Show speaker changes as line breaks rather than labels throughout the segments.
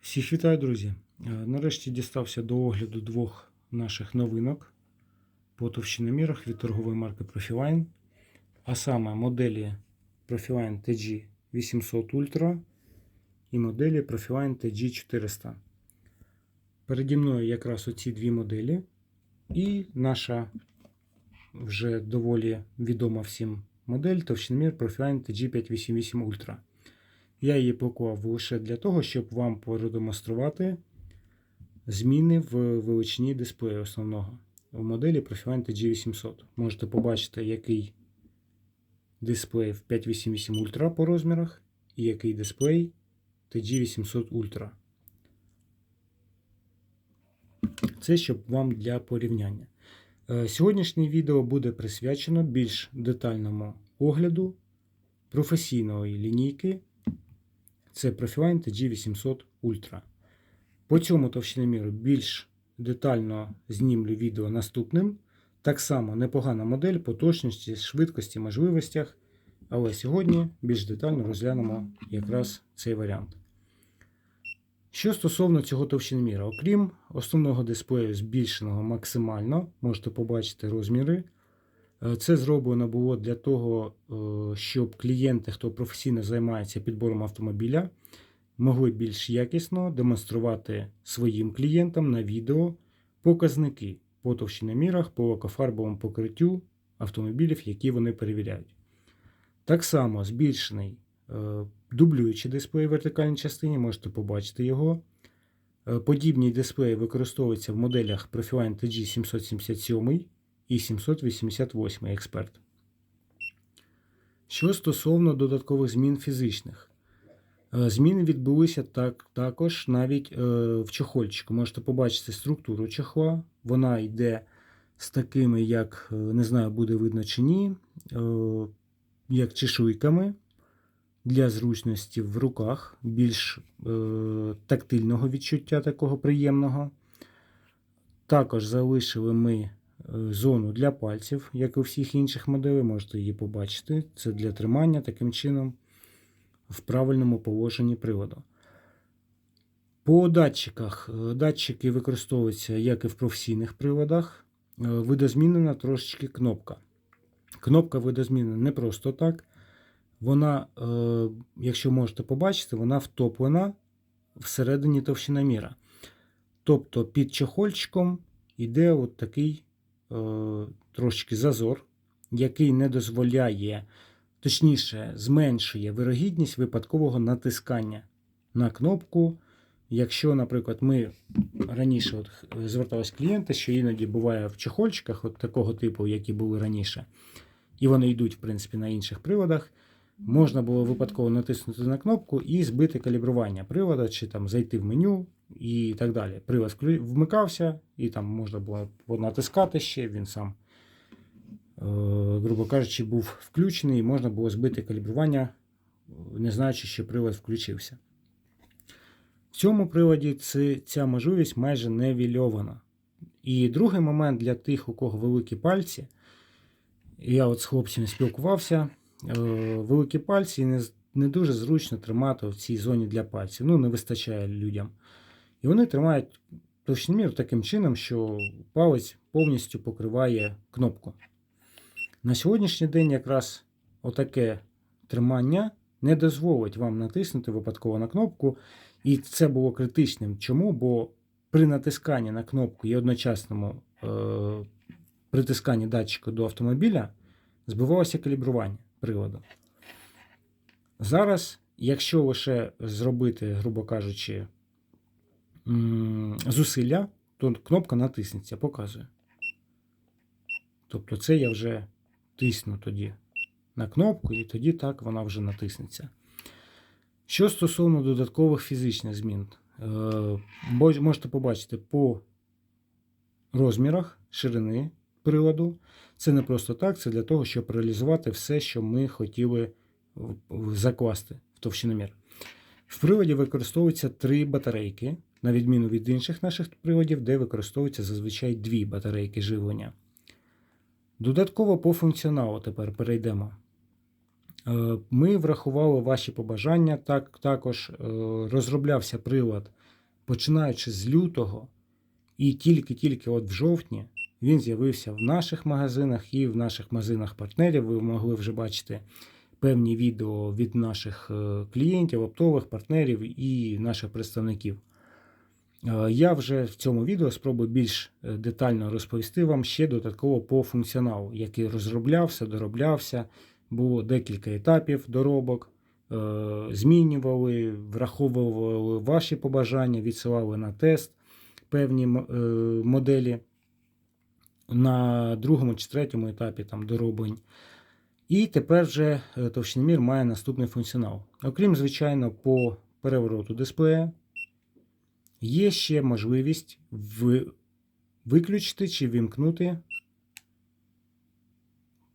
Всіх вітаю, друзі! Е, Нарешті дістався до огляду двох наших новинок по товщиномірах від торгової марки Profiline, а саме моделі Profiline TG 800 Ultra і моделі Profiline TG 400. Переді мною якраз оці дві моделі, і наша вже доволі відома всім модель товщиномір Profiline TG 588 Ultra. Я її пакував лише для того, щоб вам продемонструвати зміни в величині дисплею основного у моделі Profiline TG800. Можете побачити, який дисплей в 588 Ultra по розмірах і який дисплей TG800 Ultra. Це щоб вам для порівняння. Е, Сьогоднішнє відео буде присвячено більш детальному огляду професійної лінійки це Profiline TG800 Ultra. По цьому товщиноміру більш детально знімлю відео наступним. Так само непогана модель по точності, швидкості, можливостях. Але сьогодні більш детально розглянемо якраз цей варіант. Що стосовно цього товщиноміра, окрім основного дисплею збільшеного максимально, можете побачити розміри. Е, Це зроблено було для того, е, щоб клієнти, хто професійно займається підбором автомобіля, могли більш якісно демонструвати своїм клієнтам на відео показники по товщиномірах, по лакофарбовому покриттю автомобілів, які вони перевіряють. Так само збільшений е, дублюючий дисплей в вертикальній частині, можете побачити його. Подібні дисплеї використовуються в моделях Profiline TG 777 і 788 експерт. Що стосовно додаткових змін фізичних, Е, зміни відбулися так, також навіть е, в чохольчику. Можете побачити структуру чохла. Вона йде з такими, як е, не знаю, буде видно чи ні, як чешуйками для зручності в руках, більш тактильного відчуття такого приємного. Також залишили ми зону для пальців, як і у всіх інших моделей, можете її побачити. Це для тримання таким чином в правильному положенні приводу. По датчиках. Е, Датчики використовуються, як і в професійних приладах. Е, Видозмінена трошечки кнопка. Кнопка видозмінена не просто так. Вона, е, якщо можете побачити, вона втоплена всередині товщиноміра. Тобто під чохольчиком йде от такий е, трошечки зазор, який не дозволяє, точніше, зменшує вирогідність випадкового натискання на кнопку. Якщо, наприклад, ми раніше от зверталися клієнти, що іноді буває в чехольчиках от такого типу, які були раніше, і вони йдуть, в принципі, на інших приладах, можна було випадково натиснути на кнопку і збити калібрування привода, чи там зайти в меню і так далі. Вклю- вмикався, і там можна було натискати ще, він сам, е, грубо кажучи, був включений, і можна було збити калібрування, не знаючи, що прилад включився. В цьому приладі це, ця можливість майже не вільована. І другий момент для тих, у кого великі пальці, я от з хлопцями спілкувався, великі пальці і не, не дуже зручно тримати в цій зоні для пальців. Ну, не вистачає людям. І вони тримають товщиномір таким чином, що палець повністю покриває кнопку. На сьогоднішній день якраз отаке тримання не дозволить вам натиснути випадково на кнопку. І це було критичним. Чому? Бо при натисканні на кнопку і одночасному е, притисканні датчика до автомобіля збивалося калібрування приладу. Зараз, якщо лише зробити, грубо кажучи, зусилля, то кнопка натиснеться, показує. Тобто це я вже тисну тоді на кнопку, і тоді так вона вже натиснеться. Що стосовно додаткових фізичних змін, е, можете побачити по розмірах ширини приладу. Це не просто так, це для того, щоб реалізувати все, що ми хотіли закласти в товщиномір. В приладі використовуються три батарейки, на відміну від інших наших приладів, де використовуються зазвичай дві батарейки живлення. Додатково по функціоналу тепер перейдемо. Е, Ми врахували ваші побажання. Так, також е, розроблявся прилад починаючи з лютого, і тільки-тільки от в жовтні він з'явився в наших магазинах і в наших магазинах партнерів. Ви могли вже бачити певні відео від наших е, клієнтів, оптових партнерів і наших представників. Е, Я вже в цьому відео спробую більш е, детально розповісти вам ще додатково по функціоналу, який розроблявся, дороблявся. Було декілька етапів доробок, змінювали, враховували ваші побажання, відсилали на тест певні моделі на другому чи третьому етапі там дороблень. І тепер вже е, товщиномір має наступний функціонал. Окрім, звичайно, по перевороту дисплея, є ще можливість виключити чи вімкнути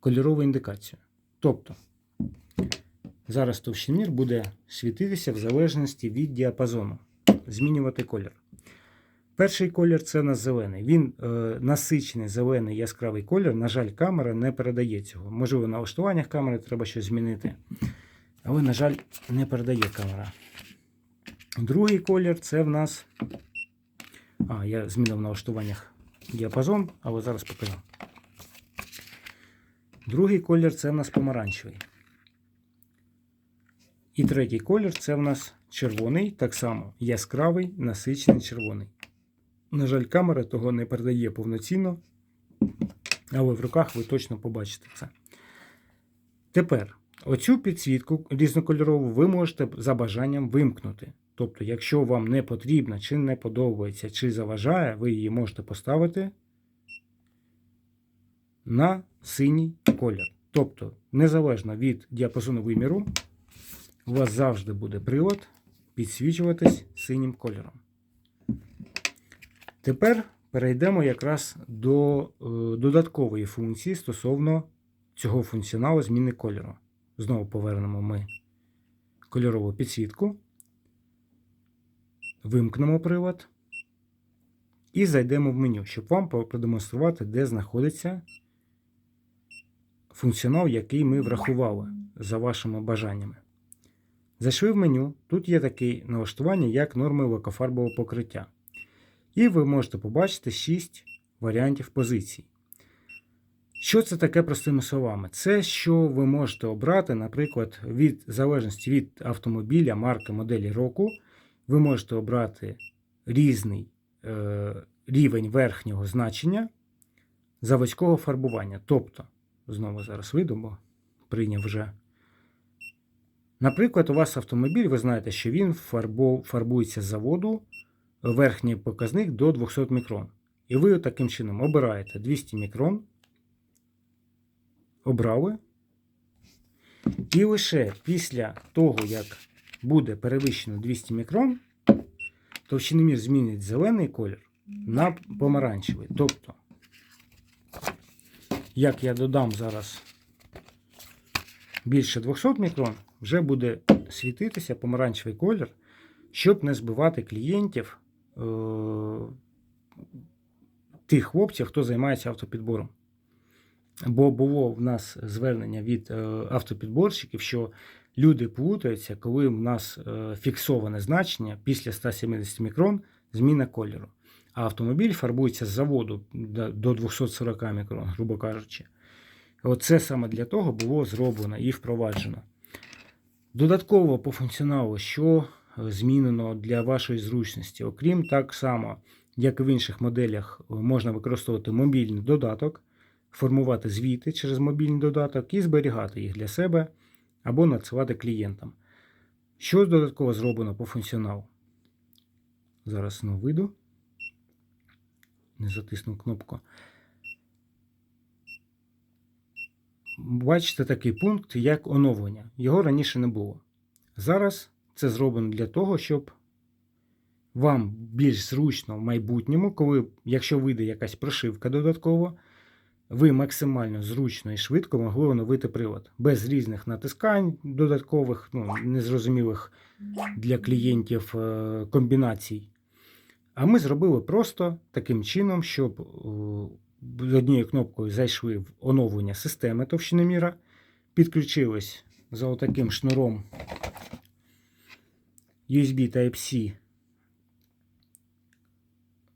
кольорову індикацію. Тобто, зараз товщиномір буде світитися в залежності від діапазону, змінювати колір. Перший колір це у нас зелений. Він е, насичений зелений яскравий колір. На жаль, камера не передає цього. Можливо, на налаштуваннях камери треба щось змінити. Але, на жаль, не передає камера. Другий колір це в нас. А, я змінив в налаштуваннях діапазон, але зараз покажу. Другий колір це в нас помаранчевий. І третій колір це в нас червоний, так само яскравий, насичений червоний. На жаль, камера того не передає повноцінно, але в руках ви точно побачите це. Тепер оцю підсвітку різнокольорову ви можете за бажанням вимкнути. Тобто, якщо вам не потрібна, чи не подобається, чи заважає, ви її можете поставити на синій колір. Тобто, незалежно від діапазону виміру, у вас завжди буде прилад підсвічуватись синім кольором. Тепер перейдемо якраз до е, додаткової функції стосовно цього функціоналу зміни кольору. Знову повернемо ми кольорову підсвітку, вимкнемо прилад і зайдемо в меню, щоб вам продемонструвати, де знаходиться функціонал, який ми врахували за вашими бажаннями. Зайшли в меню, тут є таке налаштування, як норми лакофарбового покриття. І ви можете побачити 6 варіантів позицій. Що це таке простими словами? Це що ви можете обрати, наприклад, від залежності від автомобіля, марки, моделі року, ви можете обрати різний е, рівень верхнього значення заводського фарбування. Тобто, знову зараз вийду, бо прийняв вже. Наприклад, у вас автомобіль, ви знаєте, що він фарбо, фарбується з заводу верхній показник до 200 мікрон. І ви таким чином обираєте 200 мікрон, обрали. І лише після того, як буде перевищено 200 мікрон, товщиномір змінить зелений колір на помаранчевий. Тобто, як я додам зараз більше 200 мікрон, вже буде світитися помаранчевий колір, щоб не збивати клієнтів тих хлопців, хто займається автопідбором. Бо було в нас звернення від е, автопідборщиків, що люди плутаються, коли в нас е, фіксоване значення після 170 мікрон зміна кольору. А автомобіль фарбується з заводу до до 240 мікрон, грубо кажучи. Оце саме для того було зроблено і впроваджено. Додатково по функціоналу, що е, змінено для вашої зручності, окрім так само, як і в інших моделях, е, можна використовувати мобільний додаток, формувати звіти через мобільний додаток і зберігати їх для себе або надсилати клієнтам. Що додатково зроблено по функціоналу? Зараз знову вийду. Не затиснув кнопку. Бачите такий пункт, як оновлення. Його раніше не було. Зараз це зроблено для того, щоб вам більш зручно в майбутньому, коли, якщо вийде якась прошивка додатково, ви максимально зручно і швидко могли оновити прилад. Без різних натискань додаткових, ну, незрозумілих для клієнтів е, комбінацій. А ми зробили просто таким чином, щоб о, однією кнопкою зайшли в оновлення системи товщиноміра, підключились за отаким шнуром USB Type-C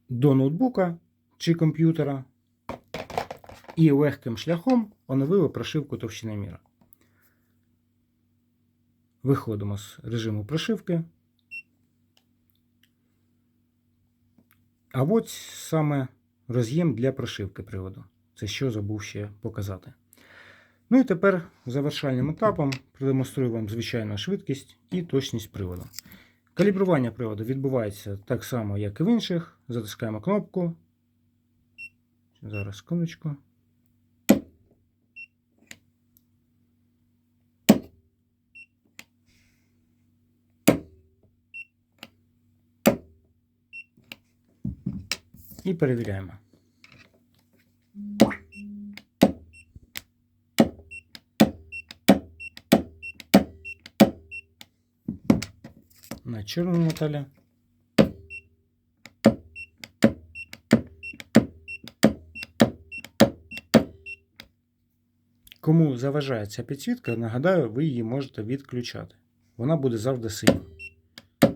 до ноутбука чи комп'ютера і легким шляхом оновили прошивку товщиноміра. Виходимо з режиму прошивки. А от саме роз'єм для прошивки приводу. Це що забув ще показати. Ну і тепер завершальним етапом продемонструю вам звичайну швидкість і точність приводу. Калібрування приводу відбувається так само, як і в інших. Затискаємо кнопку. Зараз секундочку. І перевіряємо. На чорну Наталя. Кому заважає ця підсвітка, нагадаю, ви її можете відключати. Вона буде завжди синя.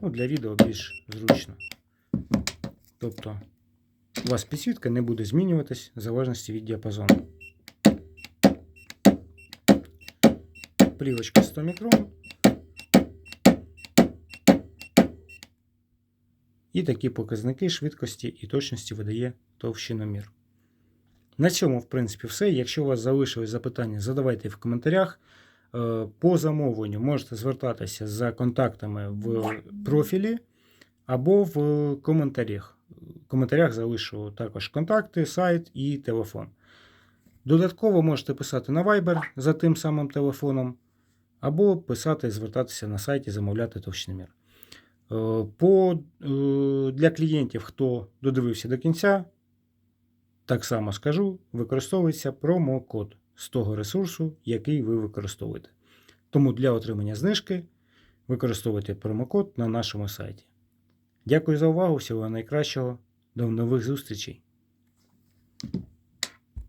Ну, для відео більш зручно. Тобто у вас підсвітка не буде змінюватись в залежності від діапазону. Плівочка 100 мікрон. І такі показники швидкості і точності видає товщиномір. На цьому, в принципі, все. Якщо у вас залишились запитання, задавайте в коментарях. Е, По замовленню можете звертатися за контактами в профілі або в коментарях. В коментарях залишу також контакти, сайт і телефон. Додатково можете писати на Viber за тим самим телефоном, або писати, звертатися на сайті, замовляти товщиномір. Е, По, е, для клієнтів, хто додивився до кінця, так само скажу, використовується промокод з того ресурсу, який ви використовуєте. Тому для отримання знижки використовуйте промокод на нашому сайті. Дякую за увагу, всього найкращого, до нових зустрічей!